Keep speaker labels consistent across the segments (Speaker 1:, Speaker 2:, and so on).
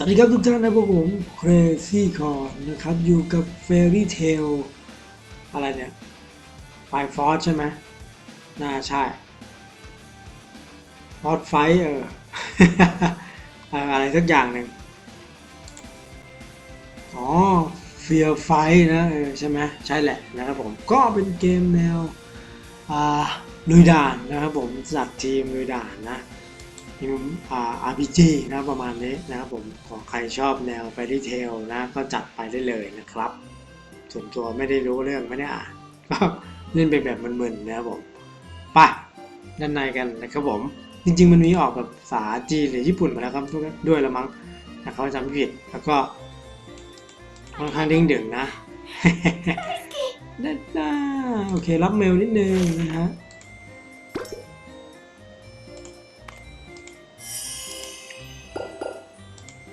Speaker 1: สวัสดีครับทุกท่านนะครับผม Crazy c o r นะครับ อยู่กับ Fairy Tale อะไรเนี่ย Fire Force ใช่ไหมน่าใช่ Hot Fight อะไรสักอย่างหนึ่งอ๋อ Fear Fight นะเออใช่ไหมใช่แหละนะครับผม ก็เป็นเกมแนวลุยด่านนะครับผมจัดทีมลุยด่านนะ ทีมอ่า RPG นะประมาณนี้นะครับผมของใครชอบแนวไปที่เทลนะก็จัดไปได้เลยนะครับ ส่วนตัวไม่ได้รู้เรื่องไม่ได้อ่านก็เล่นเป็นแบบมึนๆนะครับผมไปด้านในกันนะครับผม จริง ๆ มันมีออกแบบภาษาจีนหรือญี่ปุ่นมาแล้วครับด้วยละมั้งนะเขาจำไม่ผิดแล้วก็ค่อนข้างเด้งดึงนะด้านหน้าโอเค รับเมลนิดนึงนะฮะ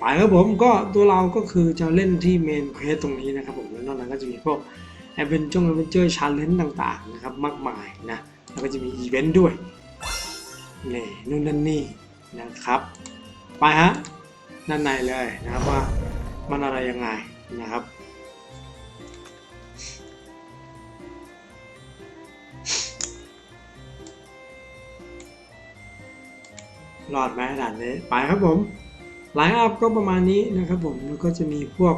Speaker 1: ไปครับผมก็ตัวเราก็คือจะเล่นที่เมนเควสตรงนี้นะครับผมแล้วนอกนั้นก็จะมีพวกแอดเวนเจอร์แอดเวนเจอร์ชาเลนจ์ต่างๆนะครับมากมายนะแล้วก็จะมีอีเวนต์ด้วยนี่นู่นนั่นนี่นะครับ ไปฮะด้านในเลยนะครับว่ามันอะไรยังไงนะครับรอดไหมด่านนี้ไปครับผม ไลน์อัพก็ประมาณนี้นะครับผม แล้วก็จะมีพวก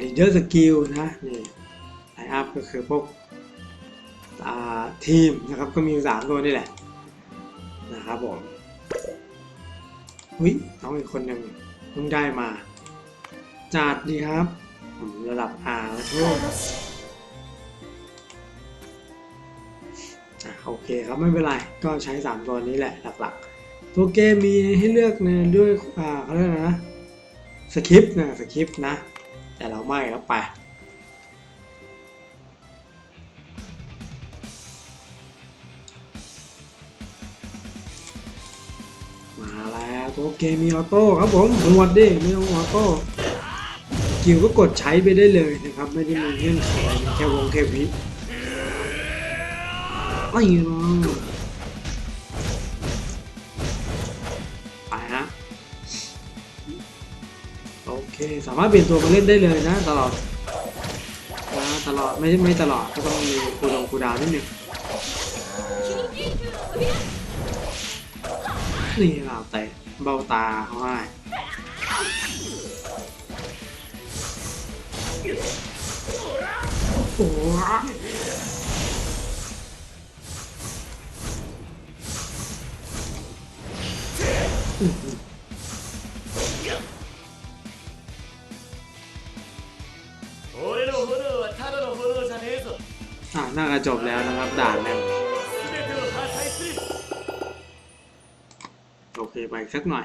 Speaker 1: leader skill นะนี่ไลน์อัพก็คือพวกทีมนะครับ ก็มีอยู่สามตัวนี่แหละนะครับผมอุ้ยน้องอีกคนหนึ่งเพิ่งได้มา จัดดีครับ ระดับ R แล้วทุกโอเคครับไม่เป็นไร ก็ใช้ 3 ตัวนี้แหละหลักๆ ตัวเกมมีให้เลือกนะด้วยอ่าเขาเรียกอะไรนะสคริปต์นะสคริปต์นะ แต่เราไม่ครับไปมาแล้วตัวเกมมีออโต้ครับผมหวดดิไม่ต้องออโต้กิวก็กดใช้ไปได้เลยนะครับ ไม่ได้มีเงื่อนไขแค่วงแค่วิไม่หรอก เคสามารถเปลี่ยนตัวมาเล่นได้เลยนะตลอดนะตลอดไม่ไม่ตลอดก็ต้องมีคูลงคูดาวนิดนึงนี่เราแต่เบ้าตาเขาให้โอ้ จบแล้วนะครับ ด่านเนี่
Speaker 2: ย
Speaker 1: โอเคไปสักหน่อย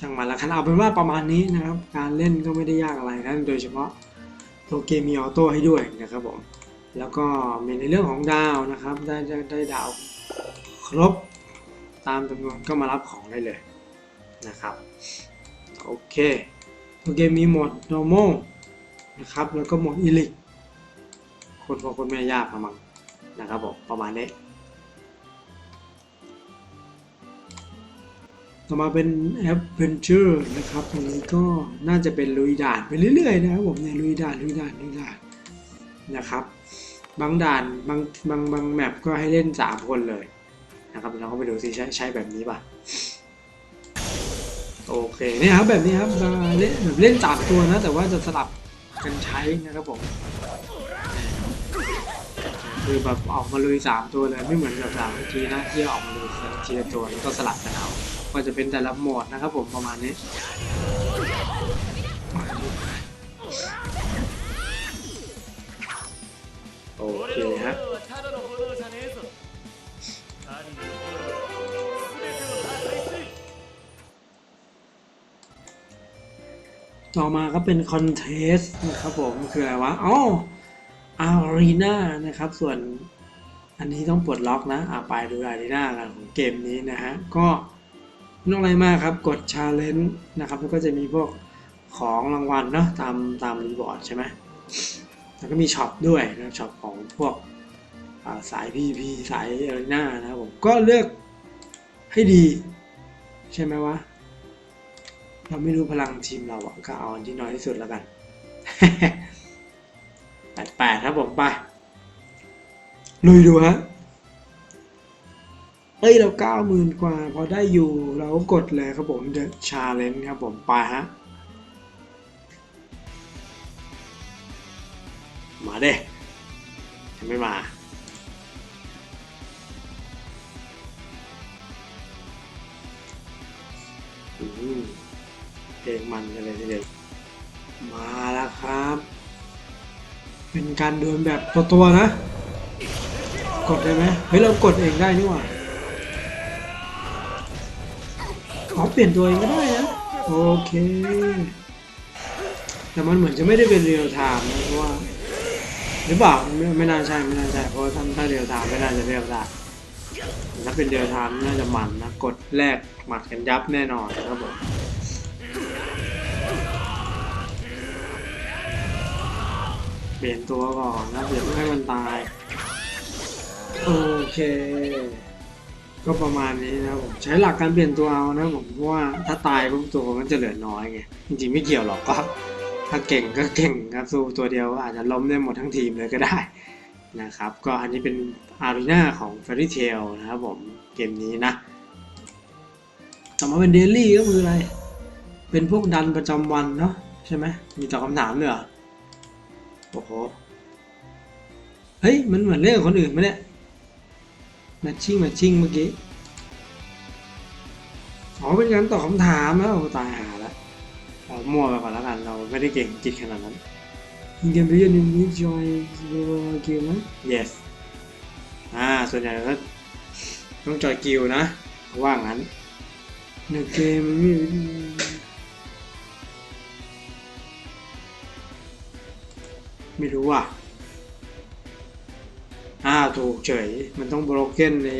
Speaker 1: จังมันละครับเอาเป็นว่าประมาณนี้นะครับ การเล่นก็ไม่ได้ยากอะไรครับโดยเฉพาะตัวเกมมีออโต้ให้ด้วยนะครับผมแล้วก็มีในเรื่องของดาวนะครับ ได้ได้ได้ดาวครบตามจำนวนก็มารับของได้เลยนะครับโอเคตัวเกมมีหมด normal นะครับแล้วก็หมดอิลิ คนพอคนไม่ยากนะมั้งนะครับผมประมาณนี้ต่อมาเป็น Adventure นะครับตรงนี้ก็น่าจะเป็นลุยด่านไปเรื่อยๆนะครับผมเนี่ยลุยด่านลุยด่านลุยด่านนะครับบางด่านบางบางบางแมปก็ให้เล่น 3 คนเลยนะครับเราก็ไปดูสิใช้ใช้แบบนี้ป่ะโอเคเนี่ยครับแบบนี้ครับมาเล่นแบบเล่นสามตัวนะแต่ว่าจะสลับกันใช้นะครับผม คือแบบออกมาลุยสามตัวเลยไม่เหมือนกับสามทีนะที่ออกมาลุยเทียตัวแล้วก็สลับกันเอาก็จะเป็นแต่ละหมดนะครับผมประมาณนี้โอเคฮะต่อมาก็เป็นคอนเทสนะครับผมคืออะไรวะอ๋อ อารีนานะครับ ส่วนอันนี้ต้องปลดล็อกนะอาไปดูอารีนากันของเกมนี้นะฮะ ก็ไม่ต้องอะไรมากครับ กดชาเลนจ์นะครับ แล้วก็จะมีพวกของรางวัลเนาะตามตามรีบอร์ดใช่ไหมแล้วก็มีช็อปด้วยนะช็อปของพวกาสาย PVP สายอารีนานะครับผม ก็เลือกให้ดี ใช่ไหมวะ เราไม่รู้พลังทีมเราอะก็เอาอันที่น้อยที่สุดแล้วกัน แปดแปดครับผมไปลุยดูฮะเอ้ยเราเก้าหมื่นกว่าพอได้อยู่เราก็กดเลยครับผม The Challenge ครับผมไปฮะมาเด้ยังไม่มาอืมเพลงมันกันเลยทีเดียว การเดินแบบตัวตัวนะ กดได้ไหมเฮ้ยเรากดเองได้นี่หว่าขอเปลี่ยนตัวเองก็ได้นะโอเค แต่มันเหมือนจะไม่ได้เป็นเรียลไทม์นะเพราะว่าหรือเปล่าไม่ไม่น่าใช่ไม่น่าใช่เพราะถ้าถ้าเรียลไทม์ไม่น่าจะเรียลไทม์ถ้าเป็นเรียลไทม์น่าจะมันนะกดแรกหมัดกันยับแน่นอนนะครับผม เปลี่ยนตัวก่อนนะเดี๋ยวไม่ให้มันตาย โอเค ก็ประมาณนี้นะผมใช้หลักการเปลี่ยนตัวเอานะผมเพราะว่าถ้าตายปุ๊บตัวมันจะเหลือน้อยไงจริงๆไม่เกี่ยวหรอกก็ถ้าเก่งก็เก่งครับสู้ตัวเดียวอาจจะล้มได้หมดทั้งทีมเลยก็ได้นะครับ ก็อันนี้เป็นอารีนาของ Fairy Tail นะครับผมเกมนี้นะต่อมาเป็นเดลี่ก็คืออะไร เป็นพวกดันประจำวันเนาะใช่ไหมมีตอบคำถามด้วยเหรอ โอ้โห เฮ้ย มันเหมือนเรื่องคนอื่นไหมเนี่ยแมทชิ่งแมทชิ่งเมื่อกี้ อ๋อ เป็นการตอบคำถามนะโอ้ตายหาแล้วเอามั่วไปก่อนแล้วกัน เราไม่ได้เก่งจิตขนาดนั้น You can be an enjoy your game นะ Yes อ่า ส่วนใหญ่ก็ต้องจอยกิลนะ ว่างั้นใน ไม่รู้ว่ะอ้าถูกเฉย มันต้องบล็อกเก้นใน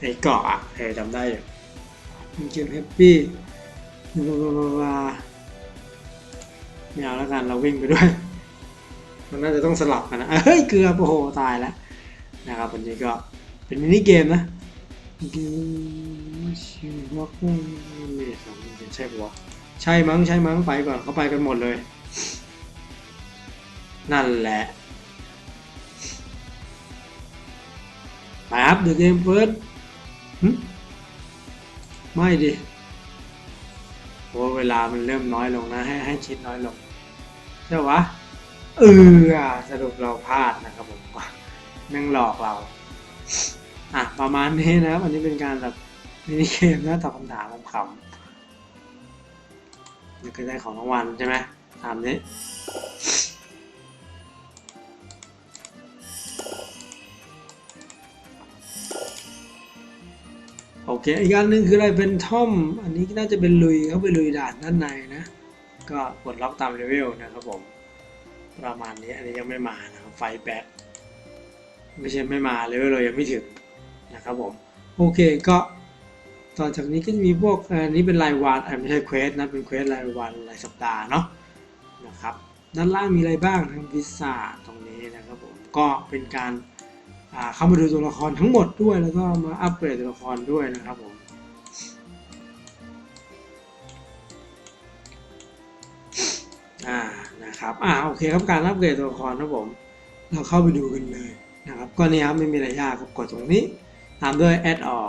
Speaker 1: ในเกาะอะเออจำได้อยู่มันเกมแฮปปี้บลาบลาบลาบาไม่เอาแล้วกันเราวิ่งไปด้วย มันน่าจะต้องสลับกันนะเฮ้ยเกือบโอ้โหตายแล้วนะครับวันนี้ก็เป็นมินิเกมนะเกมชิวอกเกอร์เมทสองใช่ปะใช่มั้งใช่มั้งไปก่อนเขาไปกันหมดเลย นั่นแหละไปครับเดอะเกมเฟิร์สไม่ดิโอ้เวลามันเริ่มน้อยลงนะ ให้ให้คิดน้อยลง ใช่วะเอออะสรุปเราพลาดนะครับผมแม่งหลอกเรา อะ ประมาณนี้นะครับ อันนี้เป็นการแบบมินิเกมนะตอบคำถามขำๆนี่ก็ได้ของรางวัลใช่ไหมตามนี้ โอเค อีกอันหนึ่งคืออะไรเป็นท่อม อันนี้น่าจะเป็นลุยเขาไปลุยด่านด้านในนะ ก็กดล็อกตามเลเวลนะครับผม ประมาณนี้อันนี้ยังไม่มานะครับไฟแบ็คไม่ใช่ไม่มาเลเวลเรายังไม่ถึงนะครับผมโอเคก็ต่อจากนี้ก็จะมีพวกอันนี้เป็นรายวันเอ้ยไม่ใช่เควสนะเป็นเควสรายวันรายสัปดาห์เนาะนะครับด้านล่างมีอะไรบ้างทั้งวิซ่าตรงนี้นะครับผมก็เป็นการ เข้ามาดูตัวละครทั้งหมดด้วย แล้วก็มาอัปเกรดตัวละครด้วยนะครับผมอ่านะครับอ่าโอเคครับการอัปเกรดตัวละครนะผมเราเข้าไปดูกันเลยนะครับก็นี่ครับไม่มีอะไรยากครับกดตรงนี้ตามด้วย add or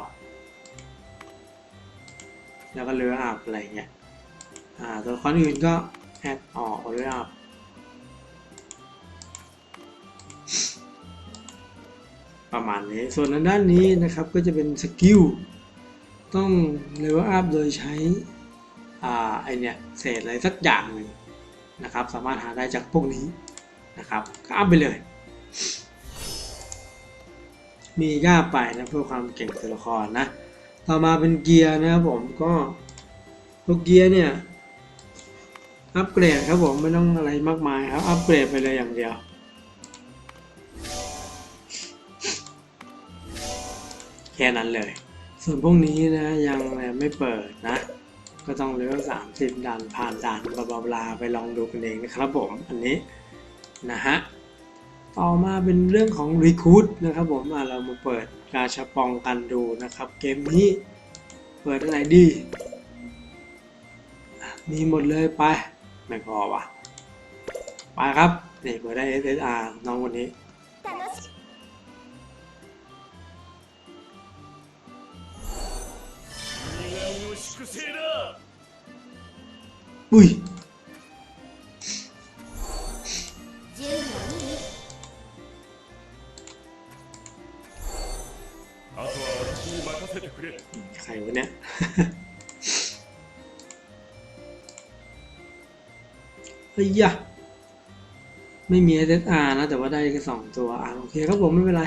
Speaker 1: แล้วก็เลืออัพอะไรเงี้ยอ่าตัวละครอื่นก็ add or เลืออัพ ประมาณนี้ ส่วนด้านนี้นะครับก็จะเป็นสกิลต้องเลเวลอัพโดยใช้อ่าไอเนี่ยเศษอะไรสักอย่างหนึ่งนะครับ สามารถหาได้จากพวกนี้นะครับก็อัพไปเลย มีย่าไปนะเพื่อความเก่งตัวละครนะ ต่อมาเป็นเกียร์นะครับผมก็พวกเกียร์เนี่ยอัปเกรดครับผมไม่ต้องอะไรมากมายครับอัปเกรดไปเลยอย่างเดียว แค่นั้นเลย ส่วนพวกนี้นะยังไม่เปิดนะ ก็ต้องเลเวลสามสิบด่านผ่านด่านบลาบลาไปลองดูกันเองนะครับผมอันนี้นะฮะต่อมาเป็นเรื่องของ Recruit นะครับผมเรามาเปิดกาชาปองกันดูนะครับ เกมนี้เปิดอะไรดี มีหมดเลยไป ไม่พอวะไปครับ นี่เปิดได้ SSR น้องคนนี้ อุ้ยใครวะเนี่ยเฮ้ยะไม่มี SSR นะ แต่ว่าได้แค่สองตัว อ่าโอเคครับผมไม่เป็นไร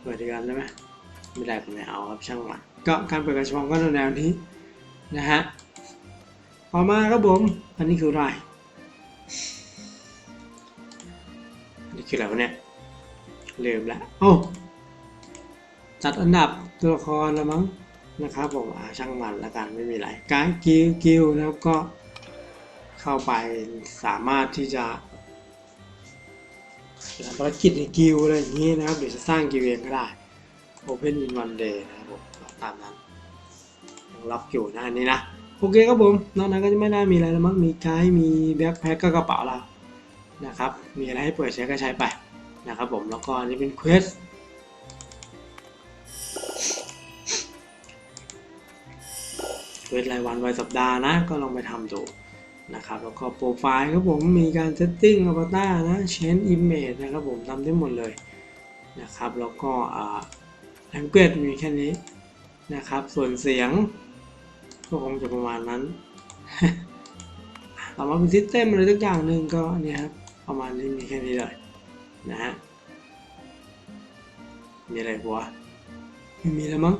Speaker 1: เปิดดีกันได้ไหมไม่ได้ผมไม่เอาครับช่างหลัง ก็การเปิดกระชองก็แนวนี้นะฮะต่อมาครับผม อันนี้คืออะไรอันนี่คืออะไรวะเนี่ยลืมแล้วโอ้จัดอันดับตัวละครล้วมั้งนะครับผมอาช่างมันละกันไม่มีอะไรการกิลกิลนะครับก็เข้าไปสามารถที่จะภารกิจในกิลอะไรอย่างนี้นะครับหรือจะสร้างกิลเองก็ได้ Open in one day นะครับผม ตามนั้นยังล็อกอยู่นะอันนี้นะโอเคครับผมนอกนั้นก็จะไม่ได้มีอะไรแล้วมั้งมีไกด์มีแบ็คแพ็คก็กระเป๋าเรานะครับมีอะไรให้เปิดใช้ก็ใช้ไปนะครับผมแล้วก็อันนี้เป็นเควสเวทรายวันรายสัปดาห์นะ ก็ลองไปทำดูนะครับ แล้วก็โปรไฟล์ครับผมมีการเซตติ้งอวตารนะ change image นะครับผมทำได้หมดเลยนะครับ แล้วก็อ่า language มีแค่นี้ นะครับ ส่วนเสียงก็คงจะประมาณนั้นต่อมาเป็น system อะไรทุกอย่างหนึ่งก็เนี่ยครับประมาณนี้มีแค่นี้เลยนะฮะมีอะไรบัวะไม่มีแล้วมั้ง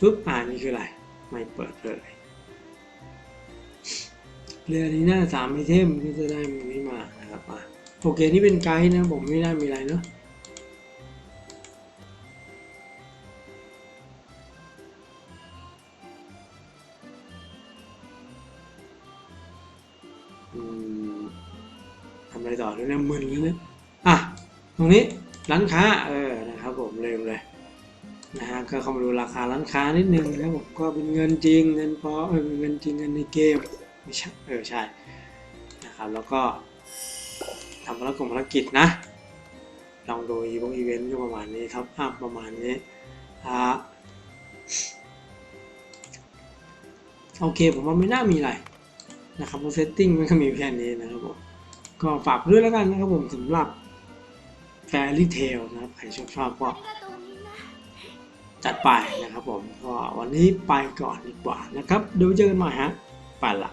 Speaker 1: ปุ๊บอ่านนี่คืออะไร ไม่เปิดเลยเรือนี้น่าสามไอเทมที่จะได้มันนี้มานะครับอะโอเคนี่เป็นไกด์นะผมไม่ได้มีอะไรเนอะ ทำอะไรต่อด้วยเนี่ยมึนเลยนี่ยอะตรงนี้ร้านค้าเออนะครับผมลืมเลยนะฮะก็เข้ามาดูราคาร้านค้านิดนึงนะครับผมก็เป็นเงินจริงเงินพอเออเป็นเงินจริงเงินในเกมไม่ใช่เออใช่นะครับแล้วก็ทำภารกิจภารกิจนะลองดูอีวงอีเวนต์ก็ประมาณนี้ครับอะประมาณนี้อ่าโอเคผมว่าไม่น่ามีอะไร นะครับเซตติ้งมันก็มีแค่นี้นะครับผมก็ฝากด้วยแล้วกันนะครับผมสำหรับแฟรี่เทลนะครับใครชอบชอบก็จัดไปนะครับผมก็วันนี้ไปก่อนดีกว่านะครับเดี๋ยวเจอกันใหม่ฮะ ไปละ